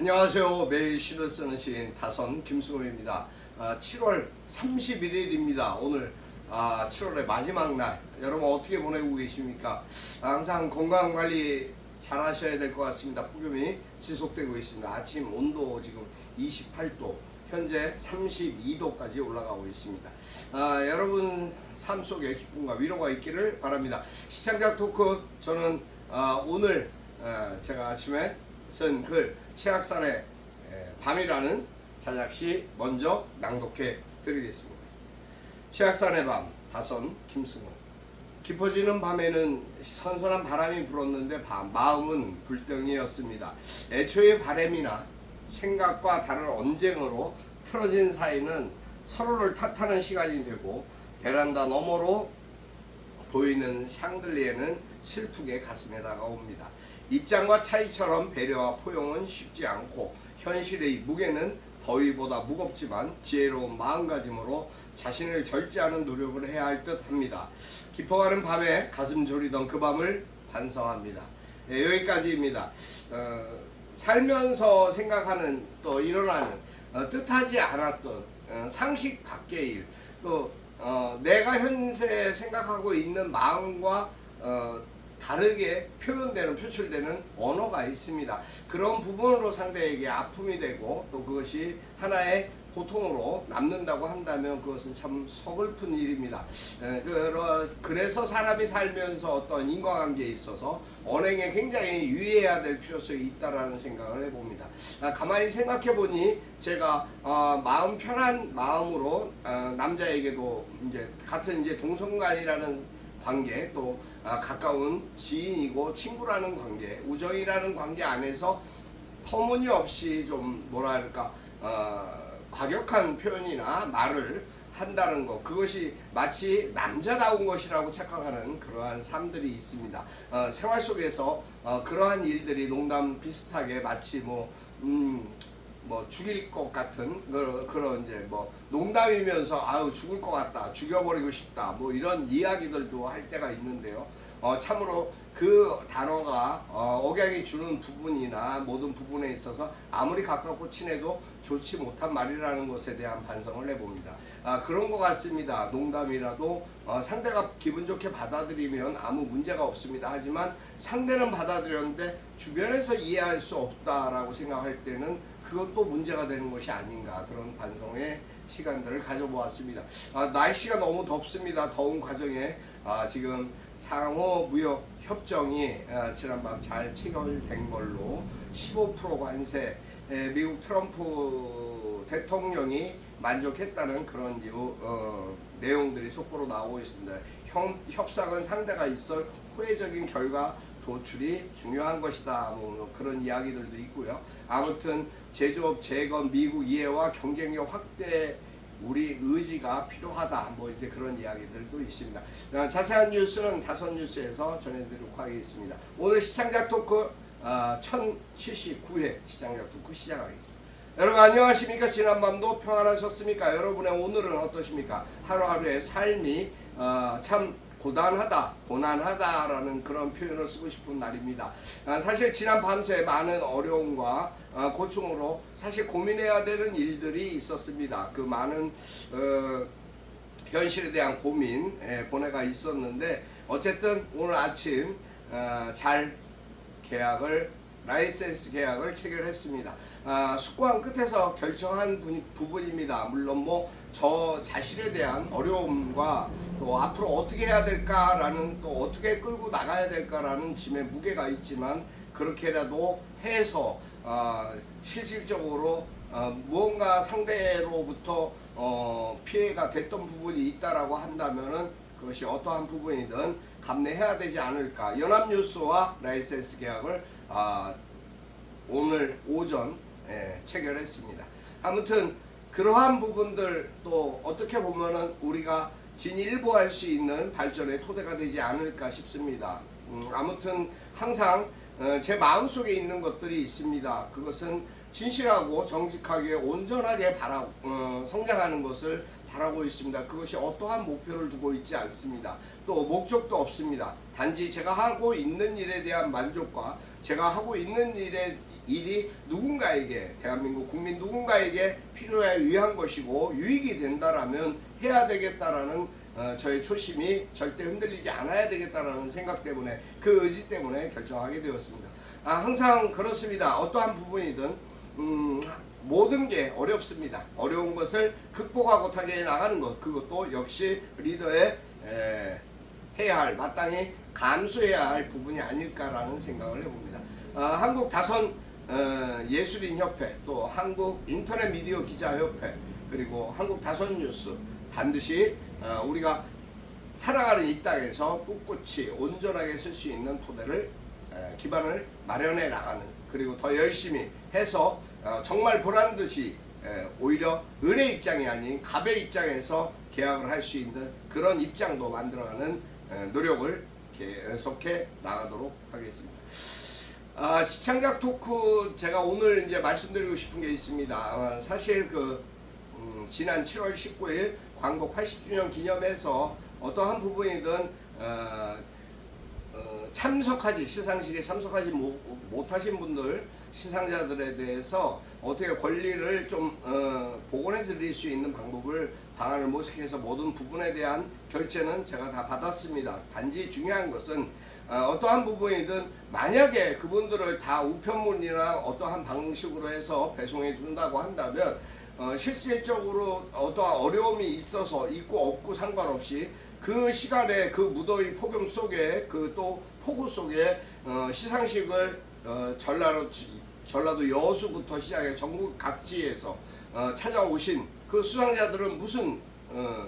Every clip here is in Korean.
안녕하세요. 매일 시를 쓰는 시인 다선 김승호입니다. 아, 7월 31일입니다. 오늘 아, 7월의 마지막 날. 여러분 어떻게 보내고 계십니까? 항상 건강 관리 잘 하셔야 될 것 같습니다. 폭염이 지속되고 있습니다. 아침 온도 지금 28도, 현재 32도까지 올라가고 있습니다. 아, 여러분 삶 속에 기쁨과 위로가 있기를 바랍니다. 시청자 토크 저는 아, 오늘 아, 제가 아침에 쓴글 최악산의 에, 밤이라는 자작시 먼저 낭독해 드리겠습니다. 최악산의 밤 다선 김승호 깊어지는 밤에는 선선한 바람이 불었는데 밤, 마음은 불덩이였습니다. 애초에 바람이나 생각과 다른 언쟁으로 틀어진 사이는 서로를 탓하는 시간이 되고 베란다 너머로 보이는 샹들리에는 슬프게 가슴에 다가옵니다. 입장과 차이처럼 배려와 포용은 쉽지 않고 현실의 무게는 더위보다 무겁지만 지혜로운 마음가짐으로 자신을 절제하는 노력을 해야 할 듯 합니다. 깊어가는 밤에 가슴 졸이던 그 밤을 반성합니다. 예, 여기까지입니다. 어, 살면서 생각하는 또 일어나는 어, 뜻하지 않았던 어, 상식 밖의 일, 또 어, 내가 현재 생각하고 있는 마음과 어, 다르게 표현되는 표출되는 언어가 있습니다. 그런 부분으로 상대에게 아픔이 되고 또 그것이 하나의 고통으로 남는다고 한다면 그것은 참 서글픈 일입니다. 에, 그러- 그래서 사람이 살면서 어떤 인과관계에 있어서 언행에 굉장히 유의해야 될 필요성이 있다라는 생각을 해봅니다. 아, 가만히 생각해 보니 제가 어, 마음 편한 마음으로 어, 남자에게도 이제 같은 이제 동성간이라는 관계 또 아, 가까운 지인이고 친구라는 관계 우정이라는 관계 안에서 터무니없이 좀 뭐랄까 어, 과격한 표현이나 말을 한다는 것 그것이 마치 남자다운 것이라고 착각하는 그러한 삶들이 있습니다. 어, 생활 속에서 어, 그러한 일들이 농담 비슷하게 마치 뭐 음, 뭐 죽일 것 같은 그런, 그런 이제 뭐 농담이면서 아유 죽을 것 같다 죽여버리고 싶다 뭐 이런 이야기들도 할 때가 있는데요 어 참으로 그 단어가 어, 억양이 주는 부분이나 모든 부분에 있어서 아무리 가깝고 친해도 좋지 못한 말이라는 것에 대한 반성을 해봅니다. 아, 그런 것 같습니다. 농담이라도 어, 상대가 기분 좋게 받아들이면 아무 문제가 없습니다. 하지만 상대는 받아들였는데 주변에서 이해할 수 없다라고 생각할 때는 그것도 문제가 되는 것이 아닌가 그런 반성의 시간들을 가져보았습니다. 아, 날씨가 너무 덥습니다. 더운 과정에 아, 지금 상호 무역 협정이 아, 지난밤 잘 체결된 걸로 15% 관세 에, 미국 트럼프 대통령이 만족했다는 그런 이유, 어, 내용들이 속보로 나오고 있습니다. 형, 협상은 상대가 있어 호혜적인 결과 도출이 중요한 것이다. 뭐 그런 이야기들도 있고요. 아무튼 제조업 재건 미국 이해와 경쟁력 확대 우리 의지가 필요하다. 뭐 이제 그런 이야기들도 있습니다. 어, 자세한 뉴스는 다섯 뉴스에서 전해드리도록 하겠습니다. 오늘 시청자 토크 어, 1079회 시청자 토크 시작하겠습니다. 여러분 안녕하십니까? 지난 밤도 평안하셨습니까? 여러분의 오늘은 어떠십니까? 하루하루의 삶이 어, 참 고단하다, 고난하다라는 그런 표현을 쓰고 싶은 날입니다. 아, 사실 지난 밤새 많은 어려움과 아, 고충으로 사실 고민해야 되는 일들이 있었습니다. 그 많은 어, 현실에 대한 고민, 예, 고뇌가 있었는데 어쨌든 오늘 아침 어, 잘 계약을 라이센스 계약을 체결했습니다. 아, 숙고한 끝에서 결정한 부, 부분입니다. 물론 뭐 저 자신에 대한 어려움과 또 앞으로 어떻게 해야 될까라는 또 어떻게 끌고 나가야 될까라는 짐의 무게가 있지만 그렇게라도 해서 아, 실질적으로 어, 무언가 상대로부터 어, 피해가 됐던 부분이 있다라고 한다면은 그것이 어떠한 부분이든 감내해야 되지 않을까. 연합뉴스와 라이센스 계약을 아, 오늘 오전 예, 체결했습니다. 아무튼 그러한 부분들 또 어떻게 보면은 우리가 진일보할 수 있는 발전의 토대가 되지 않을까 싶습니다. 음, 아무튼 항상 어, 제 마음속에 있는 것들이 있습니다. 그것은 진실하고 정직하게 온전하게 바라 어, 성장하는 것을 바라고 있습니다. 그것이 어떠한 목표를 두고 있지 않습니다. 또 목적도 없습니다. 단지 제가 하고 있는 일에 대한 만족과 제가 하고 있는 일의 일이 누군가에게 대한민국 국민 누군가에게 필요에 의한 것이고 유익이 된다라면 해야 되겠다라는 어, 저의 초심이 절대 흔들리지 않아야 되겠다라는 생각 때문에 그 의지 때문에 결정하게 되었습니다. 아, 항상 그렇습니다. 어떠한 부분이든 음, 모든 게 어렵습니다. 어려운 것을 극복하고 타게 나가는 것 그것도 역시 리더의 에, 해야 할 마땅히 감수해야 할 부분이 아닐까라는 생각을 해봅니다. 아, 한국 다선 어, 예술인 협회 또 한국 인터넷 미디어 기자 협회 그리고 한국 다선 뉴스 반드시 어, 우리가 살아가는 이 땅에서 꿋꿋이 온전하게 쓸 수 있는 토대를 에, 기반을 마련해 나가는 그리고 더 열심히 해서 어, 정말 보란 듯이 에, 오히려 을의 입장이 아닌 갑의 입장에서 계약을 할 수 있는 그런 입장도 만들어가는 에, 노력을 계속해 나가도록 하겠습니다. 아, 시청자 토크 제가 오늘 이제 말씀드리고 싶은 게 있습니다. 아, 사실 그 음, 지난 7월 19일 광복 80주년 기념해서 어떠한 부분이든 어, 어, 참석하지 시상식에 참석하지 못, 못하신 분들 시상자들에 대해서 어떻게 권리를 좀 어, 복원해 드릴 수 있는 방법을 방안을 모색해서 모든 부분에 대한 결제는 제가 다 받았습니다. 단지 중요한 것은 어, 어떠한 부분이든 만약에 그분들을 다 우편물이나 어떠한 방식으로 해서 배송해 준다고 한다면 어, 실질적으로 어떠한 어려움이 있어서 있고 없고 상관없이 그 시간에 그 무더위 폭염 속에 그 또 폭우 속에 어, 시상식을 어, 전라도 지- 전라도 여수부터 시작해 전국 각지에서 어, 찾아오신 그 수상자들은 무슨 어,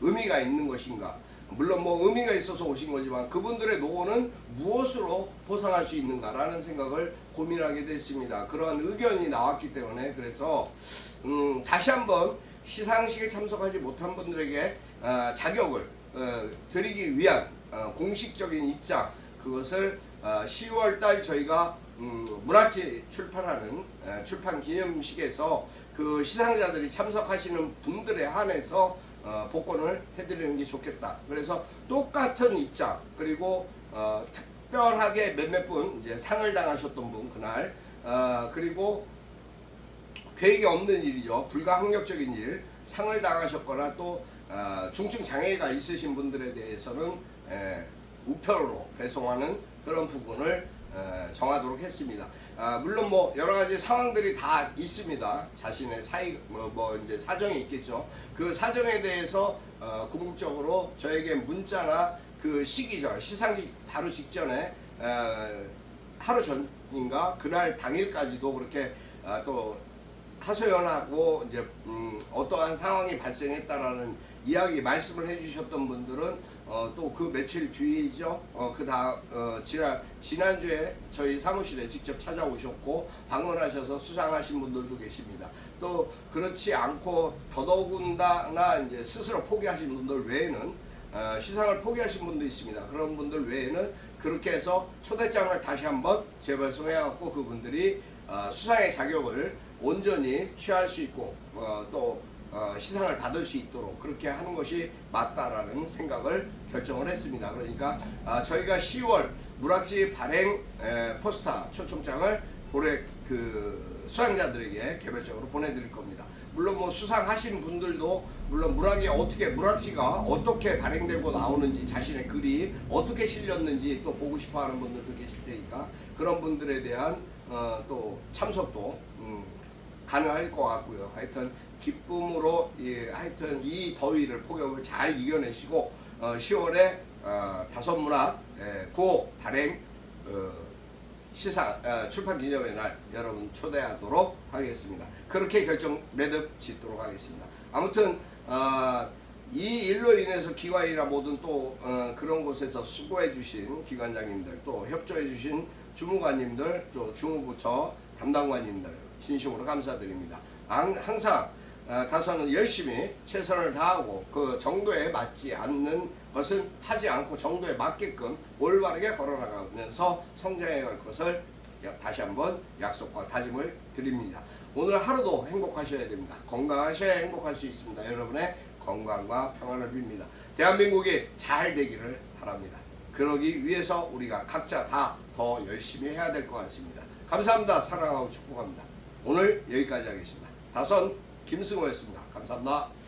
의미가 있는 것인가? 물론 뭐 의미가 있어서 오신 거지만 그분들의 노고는 무엇으로 보상할 수 있는가라는 생각을 고민하게 됐습니다. 그러한 의견이 나왔기 때문에 그래서 음, 다시 한번 시상식에 참석하지 못한 분들에게 어, 자격을 어, 드리기 위한 어, 공식적인 입장 그것을 어, 10월달 저희가 음, 문학지 출판하는 에, 출판 기념식에서 그 시상자들이 참석하시는 분들에 한해서 어, 복권을 해드리는 게 좋겠다. 그래서 똑같은 입장 그리고 어, 특별하게 몇몇 분 이제 상을 당하셨던 분 그날 어, 그리고 계획이 없는 일이죠. 불가항력적인 일, 상을 당하셨거나 또 어, 중증 장애가 있으신 분들에 대해서는 에, 우편으로 배송하는 그런 부분을 에, 정하도록 했습니다. 아, 물론 뭐 여러 가지 상황들이 다 있습니다. 자신의 사이 뭐, 뭐 이제 사정이 있겠죠. 그 사정에 대해서 어, 궁극적으로 저에게 문자나 그 시기절 시상식 바로 직전에 에, 하루 전인가 그날 당일까지도 그렇게 아, 또 하소연하고 이제 음, 어떠한 상황이 발생했다라는 이야기 말씀을 해주셨던 분들은 어, 또 그 며칠 뒤이죠. 어, 그다 어, 지난 지난주에 저희 사무실에 직접 찾아오셨고 방문하셔서 수상하신 분들도 계십니다. 또 그렇지 않고 더더군다나 이제 스스로 포기하신 분들 외에는 어, 시상을 포기하신 분도 있습니다. 그런 분들 외에는 그렇게 해서 초대장을 다시 한번 재발송해갖고 그분들이 어, 수상의 자격을 온전히 취할 수 있고 어, 또 어, 시상을 받을 수 있도록 그렇게 하는 것이 맞다라는 생각을 결정을 했습니다. 그러니까 아, 저희가 10월 무락지 발행 에, 포스타 초청장을 올해 그 수상자들에게 개별적으로 보내드릴 겁니다. 물론 뭐 수상하신 분들도 물론 문학이 어떻게 문학지가 어떻게 발행되고 나오는지 자신의 글이 어떻게 실렸는지 또 보고 싶어하는 분들도 계실 테니까 그런 분들에 대한 어, 또 참석도 음, 가능할 것 같고요. 하여튼 기쁨으로 예, 하여튼 이 더위를 폭염을 잘 이겨내시고 어, 10월에 어, 다섯문학 예, 9호 발행 어, 시사 어, 출판 기념의 날 여러분 초대하도록 하겠습니다. 그렇게 결정 매듭 짓도록 하겠습니다. 아무튼 어, 이 일로 인해서 기관이나 모든 또 어, 그런 곳에서 수고해 주신 기관장님들 또 협조해 주신 주무관님들 또 주무부처 담당관님들 진심으로 감사드립니다. 앙- 항상 어, 다선은 열심히 최선을 다하고 그 정도에 맞지 않는 것은 하지 않고 정도에 맞게끔 올바르게 걸어나가면서 성장해 갈 것을 다시 한번 약속과 다짐을 드립니다. 오늘 하루도 행복하셔야 됩니다. 건강하셔야 행복할 수 있습니다. 여러분의 건강과 평안을 빕니다. 대한민국이 잘 되기를 바랍니다. 그러기 위해서 우리가 각자 다 더 열심히 해야 될 것 같습니다. 감사합니다. 사랑하고 축복합니다. 오늘 여기까지 하겠습니다. 다선 김승호였습니다. 감사합니다.